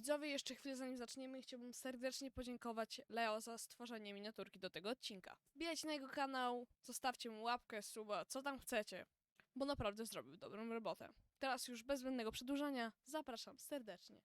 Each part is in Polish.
Widzowie, jeszcze chwilę zanim zaczniemy, chciałbym serdecznie podziękować Leo za stworzenie miniaturki do tego odcinka. Wbijajcie na jego kanał, zostawcie mu łapkę, suba, co tam chcecie, bo naprawdę zrobił dobrą robotę. Teraz już bez zbędnego przedłużania, zapraszam serdecznie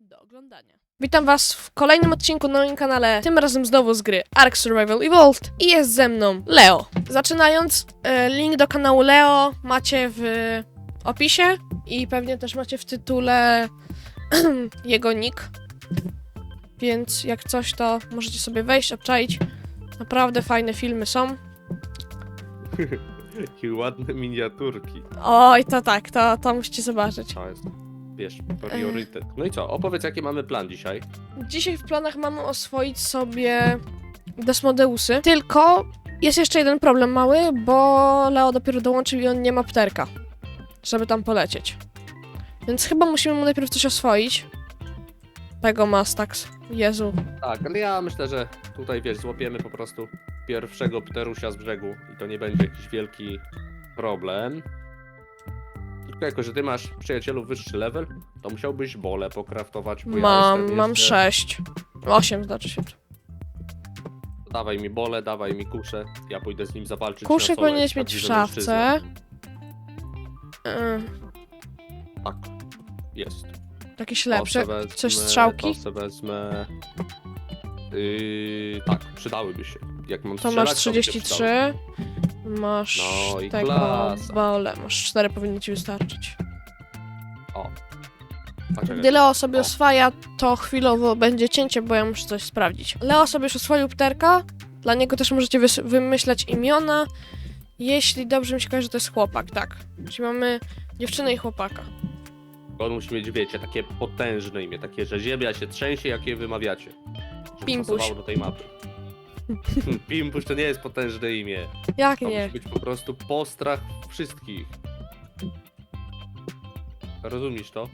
do oglądania. Witam was w kolejnym odcinku na moim kanale, tym razem znowu z gry Ark Survival Evolved i jest ze mną Leo. Zaczynając, e, link do kanału Leo macie w opisie i pewnie też macie w tytule jego nick. Więc jak coś, to możecie sobie wejść, obczaić. Naprawdę fajne filmy są. Jakie ładne miniaturki. Oj, to tak, to, to musicie zobaczyć. To jest, wiesz, priorytet. No i co, opowiedz jaki mamy plan dzisiaj. Dzisiaj w planach mamy oswoić sobie Desmodeusy. Tylko jest jeszcze jeden problem mały, bo Leo dopiero dołączył i on nie ma pterka, żeby tam polecieć. Więc chyba musimy mu najpierw coś oswoić. Tego Mastax. Jezu. Tak, ale ja myślę, że tutaj, wiesz, złapiemy po prostu pierwszego pterusia z brzegu i to nie będzie jakiś wielki problem. Tylko jako, że ty masz, przyjacielu, wyższy level, to musiałbyś bole pokraftować, bo ja Mam, jestem mam jeszcze... sześć. Osiem znaczy się. Dawaj mi bole, dawaj mi kuszę, ja pójdę z nim zawalczyć Kuszy na solo, powinieneś mieć w prawdziwy mężczyzna. szafce. Tak, jest. jakieś lepsze. wezmę, Coś strzałki? To se wezmę. Yy, tak, przydałyby się. Jak mam To masz strzelać, by się 33. przydały. Masz No i tego klasa. bole. Masz 4 powinny ci wystarczyć. O. A czekaj, Gdy Leo sobie O. oswaja, to chwilowo będzie cięcie, bo ja muszę coś sprawdzić. Leo sobie już oswoił pterka. Dla niego też możecie wys- wymyślać imiona. Jeśli dobrze mi się kojarzy, to jest chłopak, tak. Czyli mamy dziewczynę i chłopaka. On musi mieć, wiecie, takie potężne imię, takie, że ziemia się trzęsie, jak je wymawiacie. Żeby Pimpuś. pasowało do tej mapy. Pimpuś to nie jest potężne imię. Jak To nie? musi być po prostu postrach wszystkich. Rozumiesz to?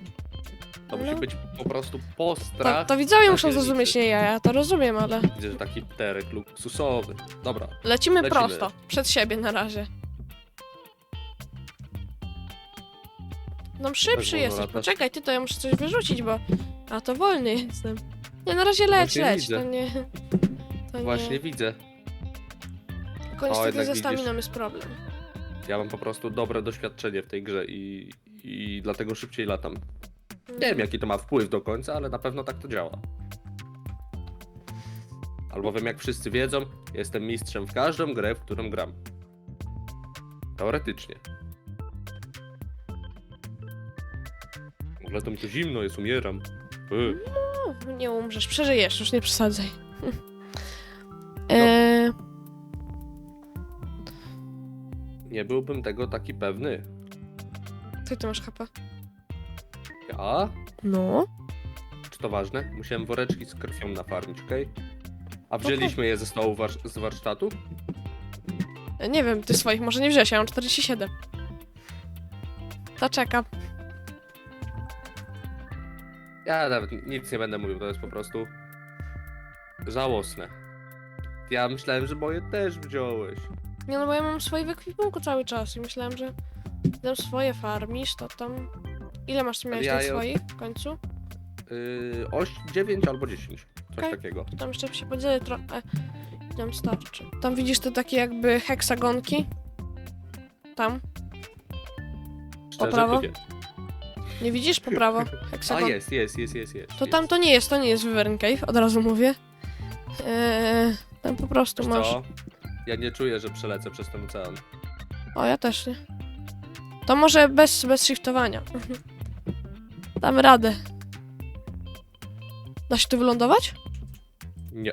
To musi No. być po prostu To, postrach. to widzowie muszą zrozumieć, nie ja, ja to rozumiem, ale Widzę, że taki pterek luksusowy. Dobra, lecimy, Lecimy. prosto. Przed siebie na razie. No szybszy jesteś, poczekaj, ty to ja muszę coś wyrzucić, bo... A to wolny jestem. Nie, na razie leć, Właśnie leć, widzę. to nie... To właśnie nie... widzę. Tylko niestety jednak ze widzisz. jest problem. Ja mam po prostu dobre doświadczenie w tej grze i, i dlatego szybciej latam. Nie wiem, jaki to ma wpływ do końca, ale na pewno tak to działa. Albowiem, jak wszyscy wiedzą, jestem mistrzem w każdą grę, w którą gram. Teoretycznie. Ogóle to mi tu zimno jest, umieram. Yy. No, nie umrzesz, przeżyjesz, już nie przesadzaj. No. Eee, Nie byłbym tego taki pewny. co ty masz HP? Ja? No. Czy to ważne? Musiałem woreczki z krwią nafarmić, okej? A wzięliśmy je ze stołu war- z warsztatu? Nie wiem, ty swoich może nie wziąłeś, ja mam 47. To czekam. Ja nawet nic nie będę mówił, to jest po prostu żałosne. Ja myślałem, że moje też wziąłeś. Nie no, bo ja mam swoje w ekwipunku cały czas i myślałem, że tam swoje farmisz, to tam... Ile masz tu miałeś ja tych swoich w końcu? Yy, oś 9 albo 10. Coś Okej. takiego. Tam jeszcze się podzielę trochę. i Tam starczy. Tam widzisz te takie jakby heksagonki? Tam. Szczerze, prawo? to nie. Nie widzisz? Po prawo. A Heksagon. jest, jest, jest, jest, jest. To jest. tam to nie jest, to nie jest Wyvern Cave, od razu mówię. Eee, tam po prostu Wiesz masz. co? Ja nie czuję, że przelecę przez ten ocean. O, ja też nie. To może bez, bez shiftowania. Damy radę. Da się tu wylądować? Nie.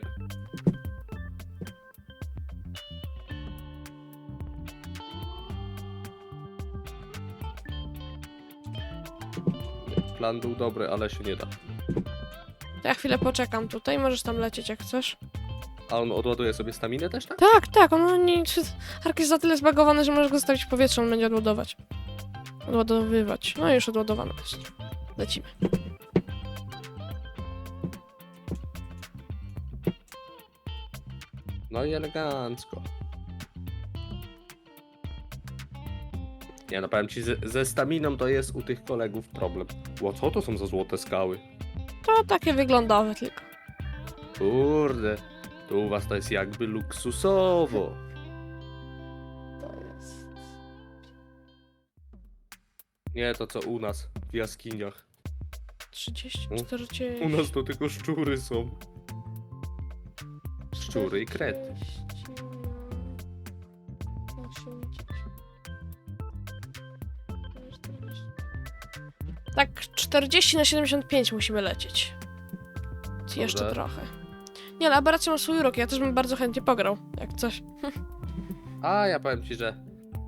Plan był dobry, ale się nie da. To ja chwilę poczekam tutaj, możesz tam lecieć jak chcesz. A on odładuje sobie staminę też, tak? Tak, tak, on nie... Ark jest za tyle zbagowany, że możesz go zostawić w powietrzu, on będzie odładować. Odładowywać. No i już odładowany jest. Lecimy. No i elegancko. Nie no, powiem ci, ze, ze staminą to jest u tych kolegów problem. Ło, co to są za złote skały? To takie wyglądowe tylko. Kurde, to u was to jest jakby luksusowo. To jest. Nie to co u nas w jaskiniach. 30, U- 40. U nas to tylko szczury są. Szczury i krety. 40. Tak, 40 na 75 musimy lecieć. Jeszcze trochę. Nie, ale aberracja ma swój urok, ja też bym bardzo chętnie pograł, jak coś. A ja powiem ci, że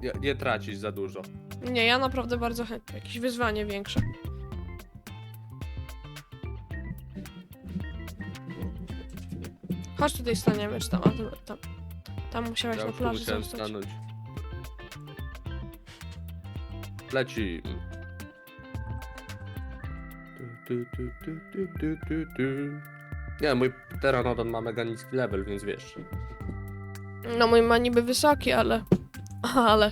nie, nie tracisz za dużo. Nie, ja naprawdę bardzo chętnie, jakieś wyzwanie większe. Chodź tutaj staniemy, czy tam, a, dobra, tam. Tam musiałeś Ja na plaży zostać. stanąć. Leci. Tu, tu, tu, tu, tu, tu, tu, tu. Nie, mój pteranodon ma mega niski level, więc wiesz. No mój ma niby wysoki, ale... Ale...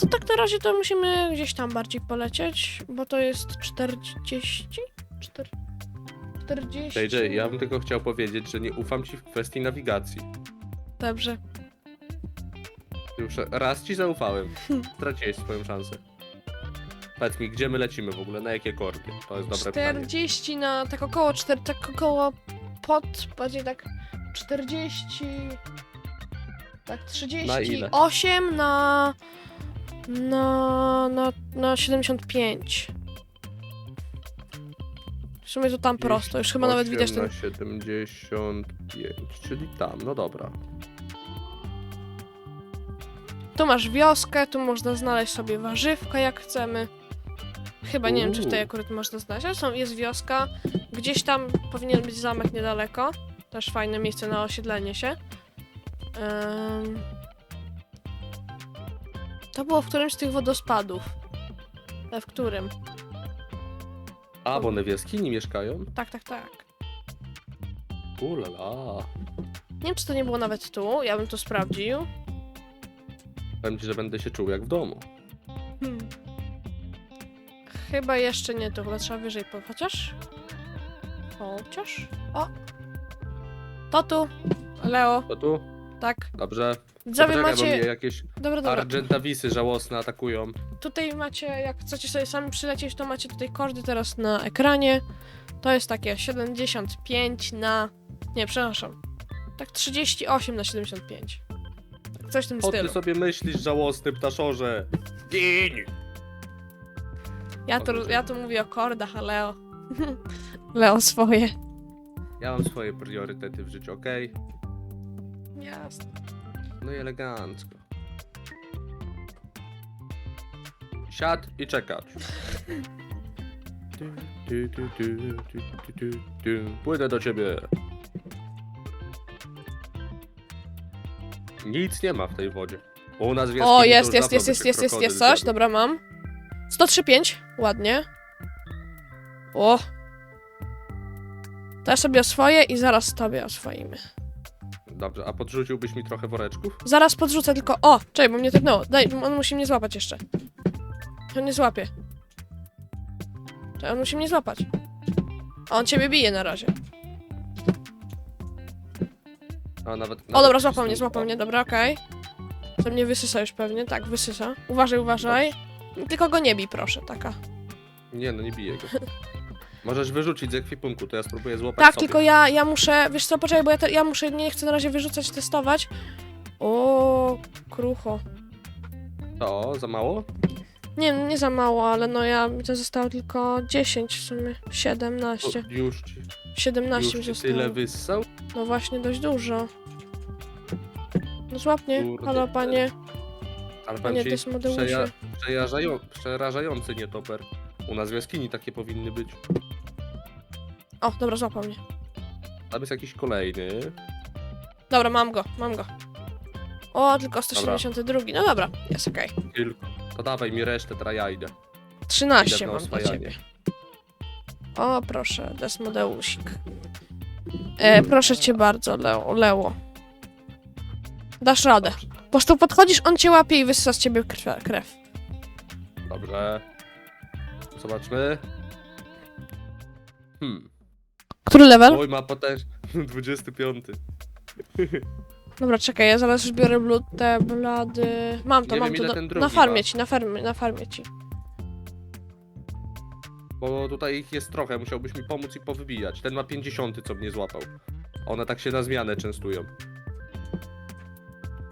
To tak na razie to musimy gdzieś tam bardziej polecieć, bo to jest 40? 4... 40... JJ, ja bym tylko chciał powiedzieć, że nie ufam ci w kwestii nawigacji. Dobrze. Już raz ci zaufałem. Straciłeś swoją szansę. Powiedz mi, gdzie my lecimy w ogóle? Na jakie kordy? To jest dobre pytanie. 40 na tak około 4, tak około pod, bardziej tak 40, tak Na ile? 38 na, na, na, na 75. W sumie to tam prosto, już chyba nawet widać ten... na 75, czyli tam, no dobra. Tu masz wioskę, tu można znaleźć sobie warzywka jak chcemy. Chyba nie wiem, czy w tej akurat można znaleźć, ale są, jest wioska. Gdzieś tam powinien być zamek niedaleko. Też fajne miejsce na osiedlenie się. To było w którymś z tych wodospadów. Ale w którym? A, bo one w jaskini mieszkają? Tak, tak, tak. Ulala. Nie wiem, czy to nie było nawet tu. Ja bym to sprawdził. Powiem ci, że będę się czuł jak w domu. Hmm. Chyba jeszcze nie tu, chyba trzeba wyżej po... Chociaż? Chociaż? O! To tu! Leo, To tu? tak. Dobrze. Widzowie Poczekaj, bo macie... mnie jakieś Dobra, dobra. argentawisy żałosne atakują. Tutaj macie, jak chcecie sobie sami przylecieć, to macie tutaj kordy teraz na ekranie. To jest takie 75 na... Nie, przepraszam. Tak 38 na 75. Tak Coś w tym O ty stylu. sobie myślisz, żałosny ptaszorze? Gin! Ja tu, ja tu mówię o kordach, a Leo... Leo swoje. Ja mam swoje priorytety w życiu, okej? Jasne. No i elegancko. Siad i czekać. Tu, tu, tu, tu, tu, tu, tu, tu. Płynę do ciebie. Nic nie ma w tej wodzie. Bo u nas w O, to jest, już jest, dawno jest, by jest, się jest, jest, krokodyl coś. zjadł. Dobra, mam. 103,5. Ładnie. O. To ja sobie oswoję i zaraz tobie oswoimy. Dobrze, a podrzuciłbyś mi trochę woreczków? Zaraz podrzucę tylko... O! Czekaj, bo mnie tepnęło. Daj, on musi mnie złapać jeszcze. On nie złapie. Czekaj, on musi mnie złapać. A on ciebie bije na razie. A nawet. O, nawet dobra, złapał mnie, złapał o, mnie, dobra, okej. To mnie wysysa już pewnie, tak, wysysa. Uważaj, uważaj. Tylko go nie bij, proszę, taka. Nie, no nie biję go. Możesz wyrzucić z ekwipunku, to ja spróbuję złapać Tak, sobie. tylko ja, ja muszę, wiesz co, poczekaj, bo ja, te, ja muszę, nie chcę na razie wyrzucać, testować. O, krucho. To, za mało? Nie, nie za mało, ale no ja, mi to zostało tylko 10 w sumie, To 17. już ci, 17 mi już ci zostało. tyle wyssał? No właśnie, dość dużo. No złap mnie, Kurde. halo panie, Ale powiem panie ci, Desmodeusie. przeja przejarzają przerażający nietoper. U nas w jaskini takie powinny być. O, dobra, złapał mnie. Tam jest jakiś kolejny. Dobra, mam go, mam go. O, tylko 172. No dobra, jest okej. Tylko. To dawaj mi resztę, teraz ja idę. 13 Idę na mam dla oswajanie. ciebie. O, proszę, Desmodeusik. E, proszę cię bardzo, Leo. Leo. Dasz radę. Po prostu podchodzisz, on cię łapie i wysysa z ciebie krw. krew. Dobrze. Zobaczmy. Hmm. Który level? Oj, ma potężny. 25. Dobra, czekaj, ja zaraz już biorę blut, te blady. Mam to, Nie mam wiem, to. ile Do... ten drugi Na farmie ma. ci, na farmie, na farmie ci. Bo tutaj ich jest trochę, musiałbyś mi pomóc i powybijać. Ten ma 50, co mnie złapał. One tak się na zmianę częstują.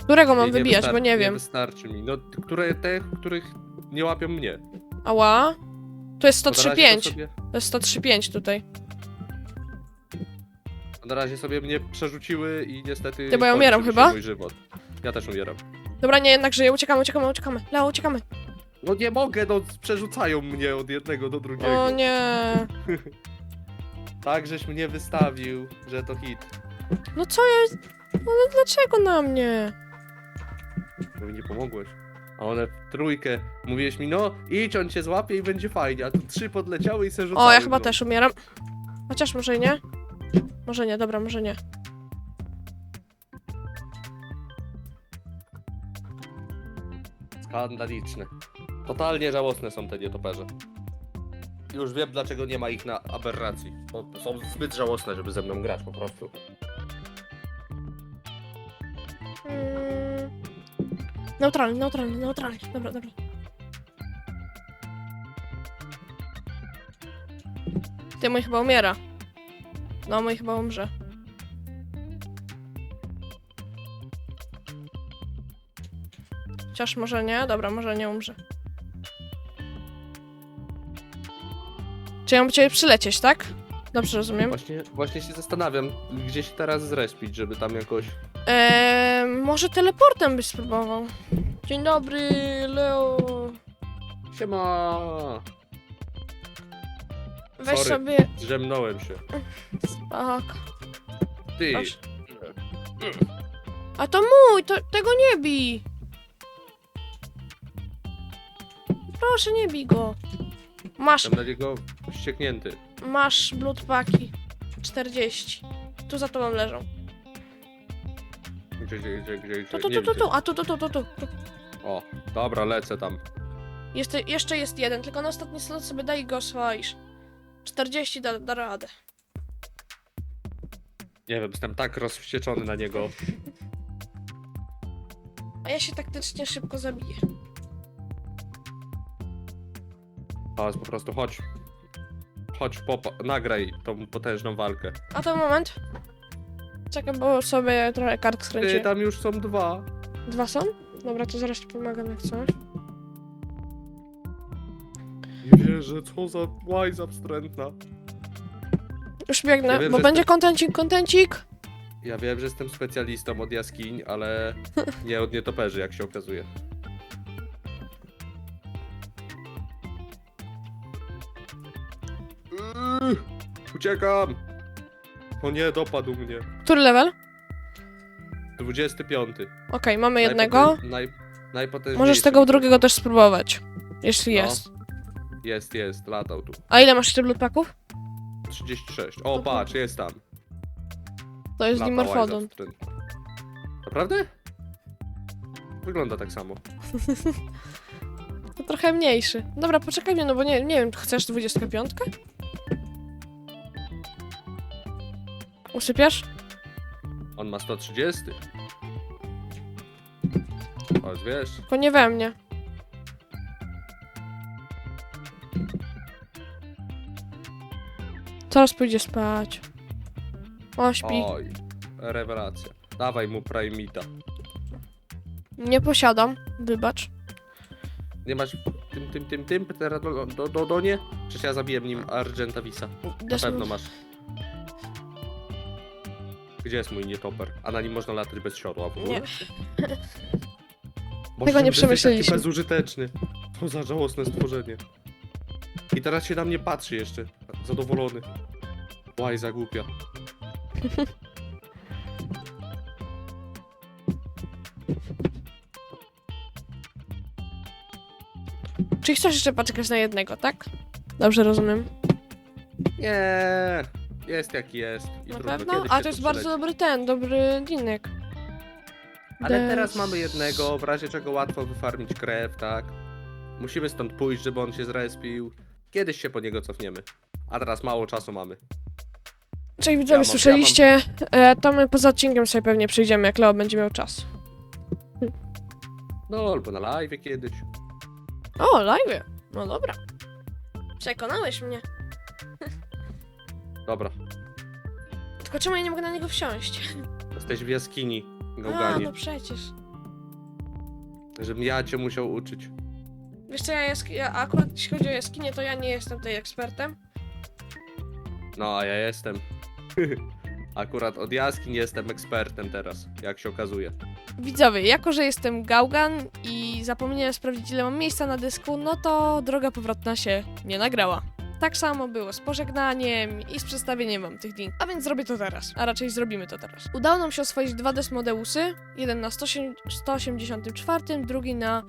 Którego mam I wybijać, wystar- bo nie wiem. wystarczy mi. No, t- które te, których nie łapią mnie. Ała. Tu jest Bo na razie to 103.5. sobie- To jest 103.5 tutaj. Na razie sobie mnie przerzuciły i niestety. Ty, bo ja kończy umieram mi się chyba? Mój żywot. Ja też umieram. Dobra, nie, jednak żyję, uciekamy, uciekamy, uciekamy. Leo, uciekamy. No nie mogę, no przerzucają mnie od jednego do drugiego. O nie. Tak, żeś mnie wystawił, że to hit. No co jest? No, no dlaczego na mnie? Bo mi nie pomogłeś. A one w trójkę. Mówiłeś mi, no idź, on cię złapie i będzie fajnie. A tu trzy podleciały i se rzucały O, ja chyba też umieram. Chociaż może i nie. Może nie, dobra, może nie. Skandaliczne. Totalnie żałosne są te nietoperze. Już wiem, dlaczego nie ma ich na aberracji. Bo są zbyt żałosne, żeby ze mną grać po prostu. Mm. Neutralny, neutralny, neutralny. Dobra, dobra. Ty mój chyba umiera. No, mój chyba umrze. Chociaż może nie? Dobra, może nie umrze. Czy ja mam cię przylecieć, tak? Dobrze rozumiem. Właśnie, właśnie się zastanawiam, gdzie się teraz zrespić, żeby tam jakoś... Eee, może teleportem byś spróbował. Dzień dobry, Leo. Siema! Weź Sorry. sobie. Drzemnąłem się. Tak. Ty, Proszę. A to mój, to, tego nie bij. Proszę, nie bij go. Masz, jestem na niego wścieknięty. masz bloodpaki. 40. Tu za tobą leżą. Gdzie, gdzie, gdzie, gdzie, Tu, gdzie? tu, Nie tu, tu, widzę. tu, a tu, tu, tu, tu, tu. tu. O, dobra, lecę tam. Jeszcze, jeszcze jest jeden, tylko na ostatni slot sobie daj i go oswoisz. 40 da, da radę. Nie wiem, jestem tak rozwścieczony na niego. A ja się taktycznie szybko zabiję. A po prostu chodź. Chodź, popa, nagraj tą potężną walkę. A to moment. Czekaj, bo sobie trochę kart Ty, skręciłem. tam już są dwa. Dwa są? Dobra, to zaraz ci pomagam jak coś. Nie wierzę, co za łajza wstrętna. Już biegnę, Ja wiem, bo że będzie jestem- kontencik, kontencik. Ja wiem, że jestem specjalistą od jaskiń, ale nie od nietoperzy, jak się okazuje. Yy, Uciekam! O nie, dopadł mnie. Który level? 25. Okej, mamy jednego. Najpotęż- Naj, najpotężniejszy. Możesz tego drugiego też spróbować. Jeśli No. jest. Jest, jest, latał tu. A ile masz jeszcze bloodpacków? 36. O, To patrz, jest tam. To jest Lata Dimorphodon. Naprawdę? Wygląda tak samo. To trochę mniejszy. Dobra, poczekaj mnie, no bo nie, nie wiem, chcesz 25? Usypiasz? On ma 130. O, wiesz. Tylko nie we mnie. Zaraz pójdzie spać. O, śpi. Oj, rewelacja. Dawaj mu Primita. Nie posiadam, wybacz. Nie masz tym, tym, tym, tym, teraz do, do, do, do nie? Przecież ja zabiłem nim Argentavisa. Na Dasz mi- pewno masz. Gdzie jest mój nietoper? A na nim można latać bez siodła w ogóle? Nie. Bo Tego nie jesteś przemyśleliśmy. taki bezużyteczny. Co za żałosne stworzenie. I teraz się na mnie patrzy jeszcze. Zadowolony. Łaj, zagłupia. Czy chcesz jeszcze poczekać na jednego, tak? Dobrze rozumiem. Nie, jest jaki jest. I Na trudno, pewno? kiedyś A się to jest bardzo dobry ten, dobry dinek. Ale teraz mamy jednego, w razie czego łatwo wyfarmić krew, tak? Musimy stąd pójść, żeby on się zrespił. Kiedyś się po niego cofniemy. A teraz mało czasu mamy. Cześć widzowie, mam- słyszeliście? E, to my poza odcinkiem sobie pewnie przyjdziemy, jak Leo będzie miał czas. No, albo na live kiedyś. O, live. No dobra. Przekonałeś mnie. Dobra, Tylko czemu ja nie mogę na niego wsiąść? jesteś w jaskini, A, gałganie. no przecież. Żebym ja cię musiał uczyć. Wiesz co, ja, jask- ja akurat jeśli chodzi o jaskinię, to ja nie jestem tutaj ekspertem. No, a ja jestem. Akurat od jaskiń jestem ekspertem teraz, jak się okazuje. Widzowie, jako że jestem gałgan i zapomniałem sprawdzić ile mam miejsca na dysku, no to droga powrotna się nie nagrała. Tak samo było z pożegnaniem i z przedstawieniem wam tych link. A więc zrobię to teraz, a raczej zrobimy to teraz. Udało nam się oswoić dwa Desmodeusy, jeden na 108 184, drugi na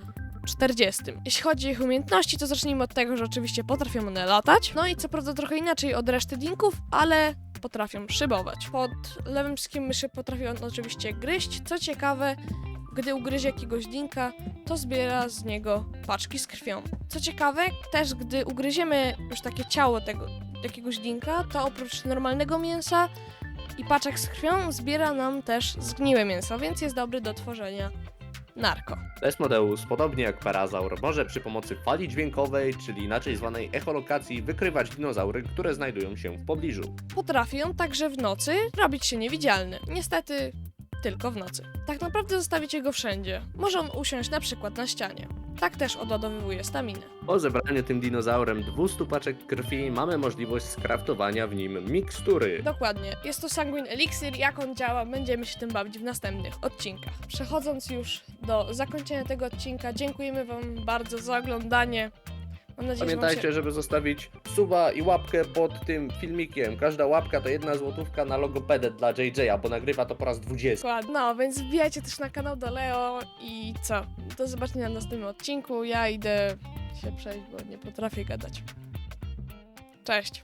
40. Jeśli chodzi o ich umiejętności, to zacznijmy od tego, że oczywiście potrafią one latać. No i co prawda trochę inaczej od reszty dinków, ale potrafią szybować. Pod lewym skiem myszy potrafią on oczywiście gryźć. Co ciekawe, gdy ugryzie jakiegoś dinka, to zbiera z niego paczki z krwią. Co ciekawe, też gdy ugryziemy już takie ciało tego jakiegoś dinka, to oprócz normalnego mięsa i paczek z krwią zbiera nam też zgniłe mięso, więc jest dobry do tworzenia narko. Desmodeus, podobnie jak Parazaur, może przy pomocy fali dźwiękowej, czyli inaczej zwanej echolokacji, wykrywać dinozaury, które znajdują się w pobliżu. Potrafi on także w nocy robić się niewidzialny. Niestety tylko w nocy. Tak naprawdę zostawicie go wszędzie. Może on usiąść na przykład na ścianie. Tak też odładowywuje staminę. Po zebraniu tym dinozaurem 200 paczek krwi mamy możliwość skraftowania w nim mikstury. Dokładnie. Jest to Sanguine Elixir. Jak on działa, będziemy się tym bawić w następnych odcinkach. Przechodząc już do zakończenia tego odcinka, dziękujemy Wam bardzo za oglądanie. Mam nadzieję, że wam Pamiętajcie, się... żeby zostawić suba i łapkę pod tym filmikiem. Każda łapka to jedna złotówka na logopedę dla JJ'a, bo nagrywa to po raz 20. Dokładnie. No, więc wbijajcie też na kanał do Leo i co? Do zobaczenia na następnym odcinku. Ja idę się przejść, bo nie potrafię gadać. Cześć.